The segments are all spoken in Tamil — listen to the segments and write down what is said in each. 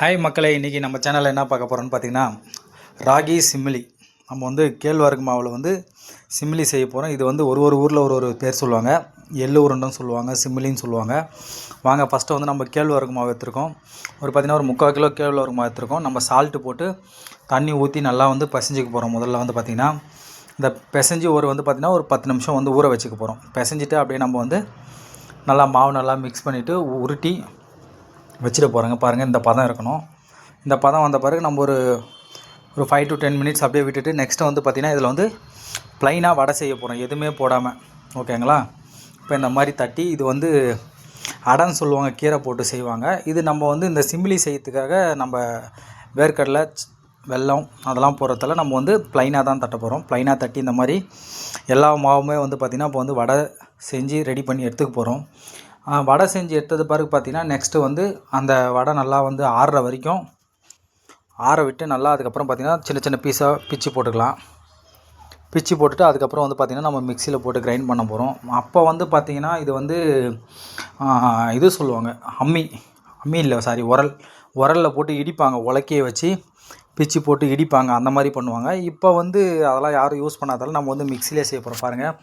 ஹாய் மக்களை இன்றைக்கி நம்ம சேனலில் என்ன பார்க்க போகிறோன்னு பார்த்தீங்கன்னா ராகி சிம்மிலி நம்ம வந்து கேழ்வரகு மாவில் வந்து சிம்மிலி செய்ய போகிறோம் இது வந்து ஒரு ஒரு ஊரில் ஒரு ஒரு பேர் சொல்லுவாங்க. எள்ளு உருண்டைன்னு சொல்லுவாங்க சிம்மிலின்னு சொல்லுவாங்க. வாங்க ஃபஸ்ட்டு வந்து நம்ம கேழ்வரகு மாவு எடுத்துருக்கோம். ஒரு பார்த்திங்கன்னா ஒரு முக்கால் கிலோ கேழ்வரகு மாவு எடுத்துருக்கோம். நம்ம சால்ட்டு போட்டு தண்ணி ஊற்றி நல்லா வந்து பசஞ்சிக்க போகிறோம் முதல்ல வந்து பார்த்திங்கன்னா இந்த பிசைஞ்சு ஒரு வந்து பார்த்திங்கன்னா ஒரு பத்து நிமிஷம் வந்து ஊற வச்சுக்க போகிறோம் பிசைஞ்சிட்டு அப்படியே நம்ம வந்து நல்லா மாவு நல்லா மிக்ஸ் பண்ணிவிட்டு உருட்டி வச்சிட போகிறேங்க பாருங்கள் இந்த பதம் இருக்கணும். இந்த பதம் வந்த பிறகு நம்ம ஒரு ஒரு ஃபைவ் டு டென் மினிட்ஸ் அப்படியே விட்டுட்டு நெக்ஸ்ட்டு வந்து பார்த்திங்கன்னா இதில் வந்து ப்ளைனாக வடை செய்ய போகிறோம் எதுவுமே போடாமல் ஓகேங்களா இப்போ இந்த மாதிரி தட்டி இது வந்து அடன்னு சொல்லுவாங்க கீரை போட்டு செய்வாங்க. இது நம்ம வந்து இந்த சிம்பிளி செய்யறதுக்காக நம்ம வேர்க்கடலை வெல்லம் அதெல்லாம் போடுறதால நம்ம வந்து ப்ளைனாக தான் தட்ட போகிறோம் ப்ளைனாக தட்டி இந்த மாதிரி எல்லா மாவுமே வந்து பார்த்திங்கன்னா இப்போ வந்து வடை செஞ்சு ரெடி பண்ணி எடுத்துக்க போகிறோம் வடை செஞ்சு எடுத்தது பிறகு பார்த்திங்கன்னா நெக்ஸ்ட்டு வந்து அந்த வடை நல்லா வந்து ஆறுற வரைக்கும் ஆற விட்டு நல்லா அதுக்கப்புறம் பார்த்திங்கன்னா சின்ன சின்ன பீஸாக பிச்சு போட்டுக்கலாம். பிச்சு போட்டுட்டு அதுக்கப்புறம் வந்து பார்த்திங்கன்னா நம்ம மிக்சியில் போட்டு கிரைண்ட் பண்ண போகிறோம் அப்போ வந்து பார்த்திங்கன்னா இது வந்து இது சொல்லுவாங்க அம்மி அம்மி இல்லை சாரி உரல். உரலில் போட்டு இடிப்பாங்க உலக்கையை வச்சு பிச்சு போட்டு இடிப்பாங்க அந்த மாதிரி பண்ணுவாங்க. இப்போ வந்து அதெல்லாம் யாரும் யூஸ் பண்ணாதாலும் நம்ம வந்து மிக்சிலே செய்ய போகிறோம் பாருங்கள்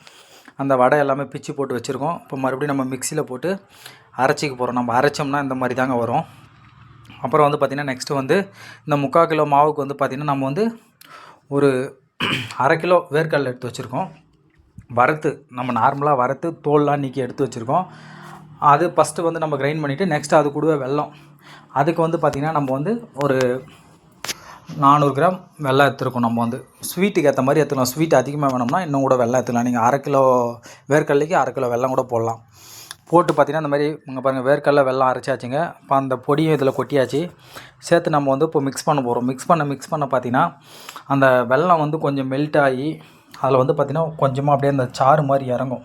அந்த வடை எல்லாமே பிச்சு போட்டு வச்சுருக்கோம். இப்போ மறுபடியும் நம்ம மிக்சியில் போட்டு அரைச்சிக்க போகிறோம் நம்ம அரைச்சோம்னா இந்த மாதிரி தாங்க வரும். அப்புறம் வந்து பார்த்திங்கன்னா நெக்ஸ்ட்டு வந்து இந்த முக்கால் கிலோ மாவுக்கு வந்து பார்த்திங்கன்னா நம்ம வந்து ஒரு அரை கிலோ வேர்க்கடலை எடுத்து வச்சுருக்கோம். வறுத்து நம்ம நார்மலாக வறுத்து தோல்லாம் நீக்கி எடுத்து வச்சுருக்கோம். அது ஃபஸ்ட்டு வந்து நம்ம கிரைண்ட் பண்ணிவிட்டு நெக்ஸ்ட்டு அது கூடவே வெல்லம். அதுக்கு வந்து பார்த்திங்கன்னா நம்ம வந்து ஒரு நானூறு கிராம் வெள்ளம் எடுத்துருக்கோம் நம்ம வந்து. ஸ்வீட்டுக்கு ஏற்ற மாதிரி எடுத்துக்கலாம். ஸ்வீட் அதிகமாக வேணும்னா இன்னும் கூட வெள்ளம் எடுத்துக்கலாம். நீங்கள் அரை கிலோ வேர்க்கடலைக்கு அரை கிலோ வெல்லம் கூட போடலாம். போட்டு பார்த்தீங்கன்னா இந்த மாதிரி இங்கே பாருங்கள் வேர்க்கடல வெள்ளம் அரைச்சாச்சுங்க. இப்போ அந்த பொடியும் இதில் கொட்டியாச்சு. சேர்த்து நம்ம வந்து இப்போ மிக்ஸ் பண்ண போகிறோம் மிக்ஸ் பண்ண மிக்ஸ் பண்ண பார்த்தீங்கன்னா அந்த வெல்லம் வந்து கொஞ்சம் மெல்ட் ஆகி அதில் வந்து பார்த்திங்கன்னா கொஞ்சமாக அப்படியே அந்த சாறு மாதிரி இறங்கும்.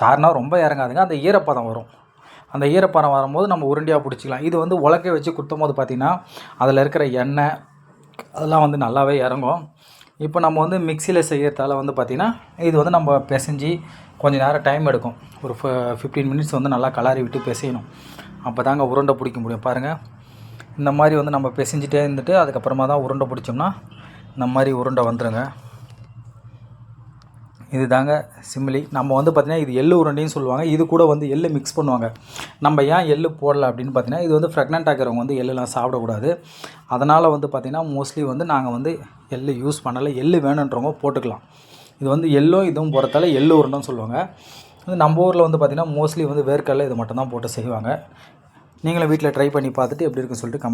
சாறுனா ரொம்ப இறங்காதுங்க. அந்த ஈரப்பதம் வரும். அந்த ஈரப்பதம் வரும்போது நம்ம உருண்டையாக பிடிச்சிக்கலாம். இது வந்து உலக்கை வச்சு குத்தும் போது பார்த்திங்கன்னா அதில் இருக்கிற எண்ணெய் அதெல்லாம் வந்து நல்லாவே இறங்கும். இப்போ நம்ம வந்து மிக்சியில் செய்கிறதால வந்து பார்த்திங்கன்னா இது வந்து நம்ம பிசைஞ்சு கொஞ்சம் நேரம் டைம் எடுக்கும். ஒரு ஃபிஃப்டீன் மினிட்ஸ் வந்து நல்லா கலாரி விட்டு பிசையணும். அப்போ தாங்க உருண்டை பிடிக்க முடியும். பாருங்கள் இந்த மாதிரி வந்து நம்ம பிசைஞ்சிட்டே இருந்துட்டு அதுக்கப்புறமா தான் உருண்டை பிடிச்சோம்னா இந்த மாதிரி உருண்டை வந்துடுங்க இது தாங்க சிம்லி. நம்ம வந்து பார்த்திங்கன்னா இது எள்ளு உருண்டைன்னு சொல்லுவாங்க. இது கூட வந்து எள்ளு மிக்ஸ் பண்ணுவாங்க. நம்ம ஏன் எள்ளு போடல அப்படின்னு பார்த்தீங்கன்னா இது வந்து ப்ரெக்னென்ட் ஆகிறவங்க வந்து எள்ளுலாம் சாப்பிடக்கூடாது. அதனால் வந்து பார்த்திங்கன்னா மோஸ்ட்லி வந்து நாங்கள் வந்து எள்ளு யூஸ் பண்ணலை. எள்ளு வேணுன்றவங்க போட்டுக்கலாம். இது வந்து எள்ளும் இதுவும் போகிறதால எள்ளு உருண்டைன்னு சொல்லுவாங்க. இது நம்ம ஊரில் வந்து பார்த்திங்கன்னா மோஸ்ட்லி வந்து வேர்க்கடலை இது மட்டும் தான் போட்டு செய்வாங்க. நீங்களும் வீட்டில் ட்ரை பண்ணி பார்த்துட்டு எப்படி இருக்குன்னு சொல்லிட்டு கமெண்ட்